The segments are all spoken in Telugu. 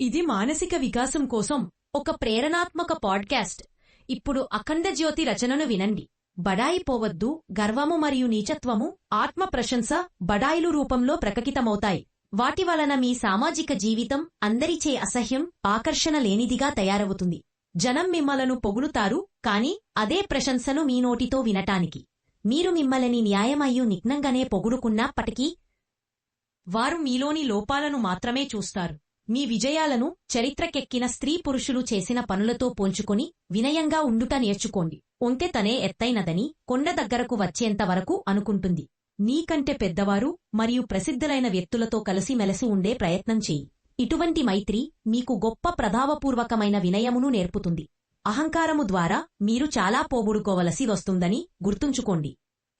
ఇది మానసిక వికాసం కోసం ఒక ప్రేరణాత్మక పాడ్కాస్ట్. ఇప్పుడు అఖండ జ్యోతి రచనను వినండి. బడాయి పోవద్దు గర్వము మరియు నీచత్వము ఆత్మ ప్రశంస బడాయిలు రూపంలో ప్రకటితమవుతాయి. వాటి వలన మీ సామాజిక జీవితం అందరిచే అసహ్యం ఆకర్షణ లేనిదిగా తయారవుతుంది. జనం మిమ్మలను పొగుడుతారు కాని అదే ప్రశంసను మీ నోటితో వినటానికి. మీరు మిమ్మల్ని న్యాయమయ్యు నిఘ్నంగానే పొగుడుకున్నప్పటికీ వారు మీలోని లోపాలను మాత్రమే చూస్తారు. మీ విజయాలను చరిత్రకెక్కిన స్త్రీ పురుషులు చేసిన పనులతో పోల్చుకొని వినయంగా ఉండుట నేర్చుకోండి. ఒంతె తనే ఎత్తైనదని కొండ దగ్గరకు వచ్చేంత వరకు అనుకుంటుంది. నీకంటే పెద్దవారు మరియు ప్రసిద్ధులైన వ్యక్తులతో కలిసిమెలసి ఉండే ప్రయత్నం చేయి. ఇటువంటి మైత్రి మీకు గొప్ప ప్రభావపూర్వకమైన వినయమును నేర్పుతుంది. అహంకారము ద్వారా మీరు చాలా పోగొడుకోవలసి వస్తుందని గుర్తుంచుకోండి.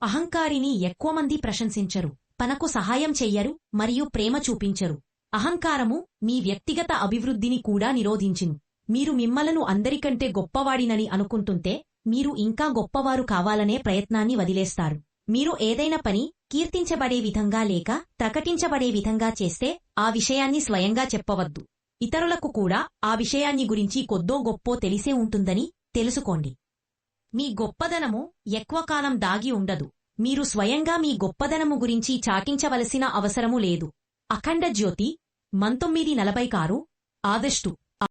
అహంకారిని ఎక్కువ మంది ప్రశంసించరు. తనకు సహాయం చెయ్యరు మరియు ప్రేమ చూపించరు. అహంకారము మీ వ్యక్తిగత అభివృద్ధిని కూడా నిరోధించును. మీరు మిమ్మలను అందరికంటే గొప్పవాడినని అనుకుంటుంటే మీరు ఇంకా గొప్పవారు కావాలనే ప్రయత్నాన్ని వదిలేస్తారు. మీరు ఏదైనా పని కీర్తించబడే విధంగా లేక ప్రకటించబడే విధంగా చేస్తే ఆ విషయాన్ని స్వయంగా చెప్పవద్దు. ఇతరులకు కూడా ఆ విషయాన్ని గురించి కొద్దో గొప్పో తెలిసే ఉంటుందని తెలుసుకోండి. మీ గొప్పదనము ఎక్కువ కాలం దాగి ఉండదు. మీరు స్వయంగా మీ గొప్పదనము గురించి చాటించవలసిన అవసరము లేదు. అఖండ జ్యోతి మంతొమ్మిది నలభై కారు ఆగస్టు